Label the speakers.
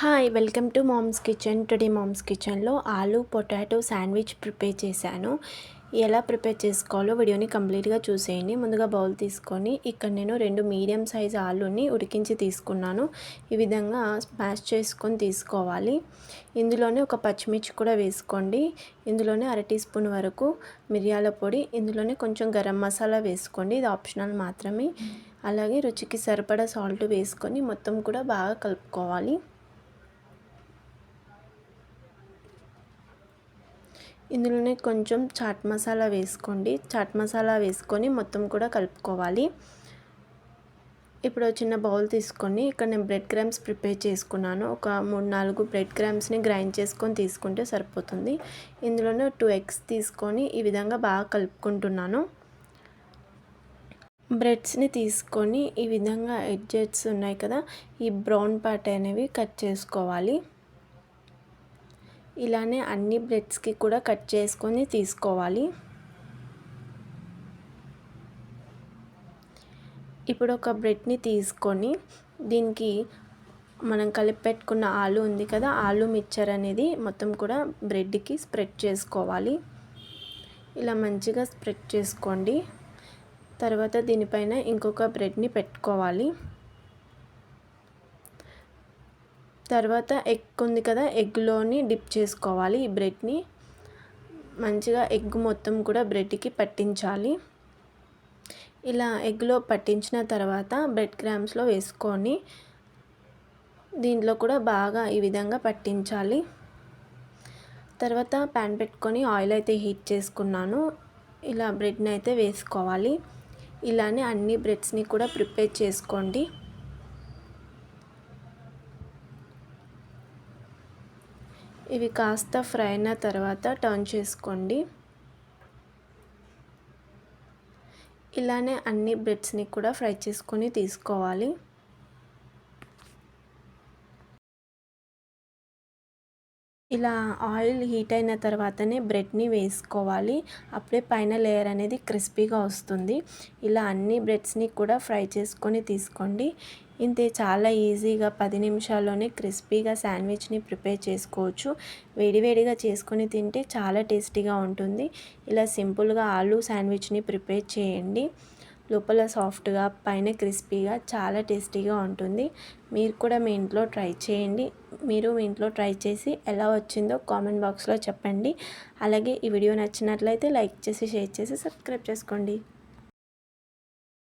Speaker 1: Hi welcome to mom's kitchen today mom's కిచెన్లో ఆలు potato sandwich prepare చేశాను. ఎలా ప్రిపేర్ చేసుకోవాలో వీడియోని కంప్లీట్గా చూసేయండి. ముందుగా బౌల్ తీసుకొని ఇక్కడ నేను రెండు మీడియం సైజ్ ఆలుని ఉడికించి తీసుకున్నాను. ఈ విధంగా స్మాష్ చేసుకొని తీసుకోవాలి. ఇందులోనే ఒక పచ్చిమిర్చి కూడా వేసుకోండి. ఇందులోనే అర టీ స్పూన్ వరకు మిరియాల పొడి ఇందులోనే కొంచెం గరం మసాలా వేసుకోండి. ఇది ఆప్షనల్ మాత్రమే. అలాగే రుచికి సరిపడా సాల్ట్ వేసుకొని మొత్తం కూడా బాగా కలుపుకోవాలి. ఇందులోనే కొంచెం చాట్ మసాలా వేసుకోండి. చాట్ మసాలా వేసుకొని మొత్తం కూడా కలుపుకోవాలి. ఇప్పుడు చిన్న బౌల్ తీసుకొని ఇక్కడ నేను బ్రెడ్ క్రామ్స్ ప్రిపేర్ చేసుకున్నాను. ఒక మూడు నాలుగు బ్రెడ్ క్రామ్స్ని గ్రైండ్ చేసుకొని తీసుకుంటే సరిపోతుంది. ఇందులోనే టూ ఎగ్స్ తీసుకొని ఈ విధంగా బాగా కలుపుకుంటున్నాను. బ్రెడ్స్ని తీసుకొని ఈ విధంగా ఎడ్జెట్స్ ఉన్నాయి కదా ఈ బ్రౌన్ పార్ట్ అనేవి కట్ చేసుకోవాలి. ఇలానే అన్ని బ్రెడ్స్కి కూడా కట్ చేసుకొని తీసుకోవాలి. ఇప్పుడు ఒక బ్రెడ్ని తీసుకొని దీనికి మనం కలిపి పెట్టుకున్న ఆలు ఉంది కదా ఆలు మిక్చర్ అనేది మొత్తం కూడా బ్రెడ్కి స్ప్రెడ్ చేసుకోవాలి. ఇలా మంచిగా స్ప్రెడ్ చేసుకోండి. తర్వాత దీనిపైన ఇంకొక బ్రెడ్ని పెట్టుకోవాలి. తర్వాత ఎగ్ ఉంది కదా ఎగ్లోని డిప్ చేసుకోవాలి ఈ బ్రెడ్ని. మంచిగా ఎగ్ మొత్తం కూడా బ్రెడ్కి పట్టించాలి. ఇలా ఎగ్లో పట్టించిన తర్వాత బ్రెడ్ క్రామ్స్లో వేసుకొని దీంట్లో కూడా బాగా ఈ విధంగా పట్టించాలి. తర్వాత ప్యాన్ పెట్టుకొని ఆయిల్ అయితే హీట్ చేసుకున్నాను. ఇలా బ్రెడ్ని అయితే వేసుకోవాలి. ఇలానే అన్ని బ్రెడ్స్ని కూడా ప్రిపేర్ చేసుకోండి. ఇవి కాస్త ఫ్రై అయిన తర్వాత టర్న్ చేసుకోండి. ఇలానే అన్ని బ్రెడ్స్ని కూడా ఫ్రై చేసుకొని తీసుకోవాలి. ఇలా ఆయిల్ హీట్ అయిన తర్వాతనే బ్రెడ్ని వేసుకోవాలి. అప్పుడే పైన లేయర్ అనేది క్రిస్పీగా వస్తుంది. ఇలా అన్ని బ్రెడ్స్ని కూడా ఫ్రై చేసుకొని తీసుకోండి. ఇంతే చాలా ఈజీగా పది నిమిషాల్లోనే క్రిస్పీగా శాండ్విచ్ని ప్రిపేర్ చేసుకోవచ్చు. వేడివేడిగా చేసుకొని తింటే చాలా టేస్టీగా ఉంటుంది. ఇలా సింపుల్గా ఆలూ శాండ్విచ్ని ప్రిపేర్ చేయండి. లోపల సాఫ్ట్గా పైన క్రిస్పీగా చాలా టేస్టీగా ఉంటుంది. మీరు కూడా మీ ఇంట్లో ట్రై చేయండి. మీరు మీ ఇంట్లో ట్రై చేసి ఎలా వచ్చిందో కామెంట్ బాక్స్లో చెప్పండి. అలాగే ఈ వీడియో నచ్చినట్లయితే లైక్ చేసి షేర్ చేసి సబ్స్క్రైబ్ చేసుకోండి.